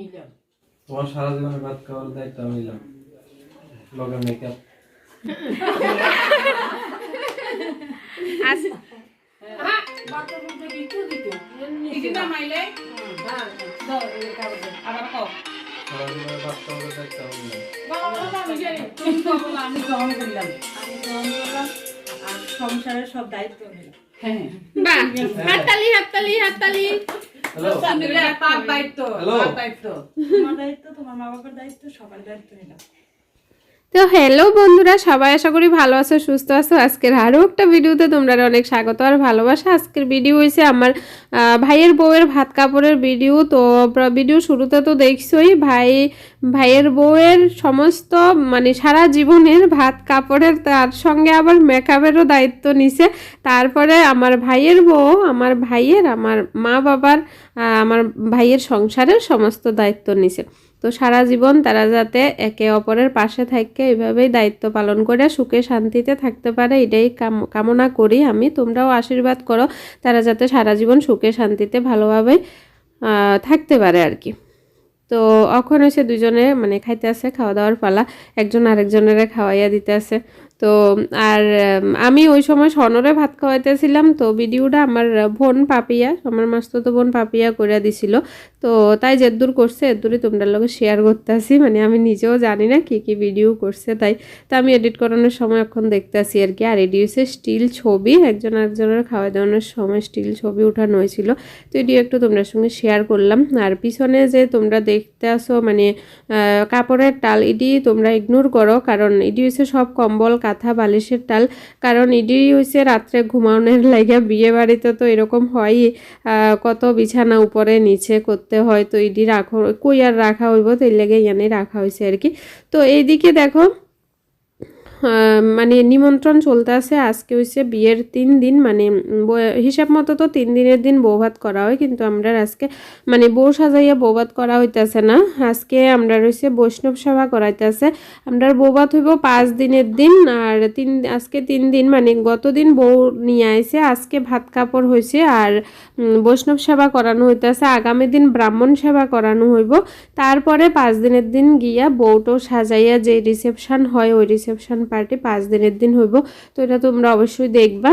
নিলাম লগে মেকআপ সারা জীবনে ভাত খাওয়ার দায়িত্ব আমি নিলাম। করলাম আর সংসারের সব দায়িত্ব হ্যাঁ। হাততালি হাততালি হাততালি। হ্যালো তার দায়িত্ব হ্যালো তোমার দায়িত্ব তোমার মা বাবার দায়িত্ব সবার দায়িত্ব নিলাম তো হ্যালো বন্ধুরা, সবাই আশা করি ভালো আছো, সুস্থ আছো। আজকের আরও একটা ভিডিওতে তোমরা অনেক স্বাগত আর ভালোবাসা। আজকের ভিডিও হয়েছে আমার ভাইয়ের বউয়ের ভাত কাপড়ের ভিডিও তো ভিডিও শুরুতে তো দেখছোই, ভাই, ভাইয়ের বউয়ের সমস্ত মানে সারা জীবনের ভাত কাপড়ের তার সঙ্গে আবার মেকআপেরও দায়িত্ব নিছে। তারপরে আমার ভাইয়ের বউ, আমার ভাইয়ের, আমার মা বাবার আমার ভাইয়ের সংসারের সমস্ত দায়িত্ব নিছে। তো সারা জীবন তারা যাতে একে অপরের পাশে থাকে এইভাবেই দায়িত্ব পালন করে সুখে শান্তিতে থাকতে পারে, এটাই কাম- কামনা করি আমি। তোমরাও আশীর্বাদ করো, তারা যাতে সারা জীবন সুখে শান্তিতে ভালোভাবে থাকতে পারে আর কি। তো অখন এসে দুজনে মানে খাইতে আছে খাওয়া দাওয়ার পালা। একজন আরেকজনের খাওয়াইয়া দিতে আছে। তো, আর আমি ওই সময় সনরে ভাত খাওয়াইতেছিলাম, তো ভিডিওটা আমার বোন পাপিয়া, আমার মাস্তুতো বোন পাপিয়া করে দিছিল। তো তাই যেদূর করছে এদূরই তোমরা লোকে শেয়ার করতেছি মানে আমি নিজেও জানি না কি কি ভিডিও করছে তাই। তো আমি এডিট করানোর সময় এখন দেখতেছি আর কি, আর এডি হচ্ছে স্টিল ছবি, একজন আরেকজনের খাওয়া দাওয়ানোর সময় স্টিল ছবি উঠানো হয়েছিল। তো এটিও একটু তোমরা সঙ্গে শেয়ার করলাম। আর পিছনে যে তোমরা দেখতে আসো মানে কাপড়ের টাল, এটি তোমরা ইগনোর করো, কারণ এটি সব কম্বল কাঁথা বালিশের টাল কারণ এটি হয়েছে রাত্রে ঘুমানোর লাগে বিয়ে বাড়িতে তো এরকম হয়ই কত বিছানা উপরে নিচে করতে হয়, তো এটি রাখো কই আর রাখা হইব, তো এর লেগে ইয়ানে রাখা হয়েছে আর কি। তো এইদিকে দেখো মানে নিমন্ত্রণ চলতে আছে। আজকে হচ্ছে বিয়ের তিন দিন মানে হিসাব মতো তো তিন দিনের দিন বৌভাত করা হয়, কিন্তু আমরা আজকে মানে বউ সাজাইয়া বৌভাত করা হইতেছে না। আজকে আমরা রয়েছে বৈষ্ণব সভা করাইতেছে। আমরা বৌভাত হইব পাঁচ দিনের দিন, আর তিন, আজকে তিন দিন মানে গতদিন বউ নিয়ে আইছে, আজকে ভাত কাপড় হয়েছে আর বৈষ্ণব সেবা করানো হইতেছে। আগামী দিন ব্রাহ্মণ সেবা করানো হইব। তারপরে পাঁচ দিনের দিন গিয়া বউটো সাজাইয়া যে রিসেপশন হয়, ওই রিসেপশন পার্টি পাঁচ দিনের দিন হইব। তো এটা তোমরা অবশ্যই দেখবা।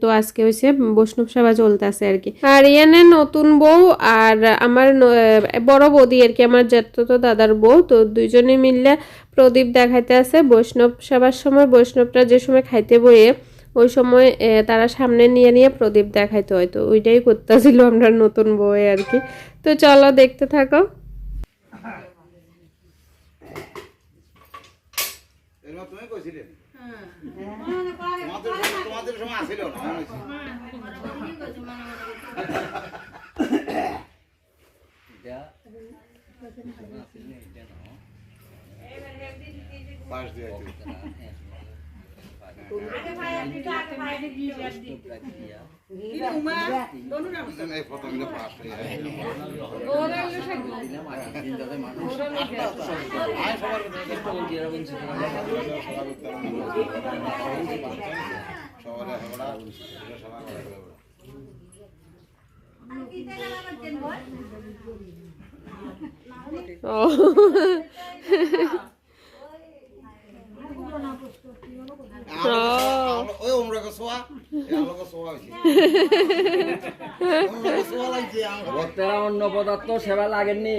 তো আজকে হয়েছে বৈষ্ণব সেবা চলতেছে আর কি। আর ইয়ানে নতুন বউ আর আমার বড় বৌদি আর কি, আমার জ্যাঠতো দাদার বউ। তো দুইজনে মিললে প্রদীপ দেখাইতে আছে। বৈষ্ণব সেবার সময় বৈষ্ণবটা যে সময় খাইতে বইয়ে, ওই সময় তারা সামনে নিয়ে নিয়ে প্রদীপ দেখাইতে হয়। তো ওইটাই করতেছিল আমরা নতুন বউয়ে আর কি। তো চলো দেখতে থাকো। এরকম তুমি কইছিলে? তোমাদের সময়- আসিল না। পাশ দিয়ে আইতে। এই প্রথমে পাশ হয়ে যায়। আয় সবার সবার সবার সবার ও ওই ওমরাকে সোয়া এই আলোকে সোয়া হইছে ওমরাকে সোয়া লাগছে আমার ভক্তেরা অন্য পদার্থ সেবা লাগেননি।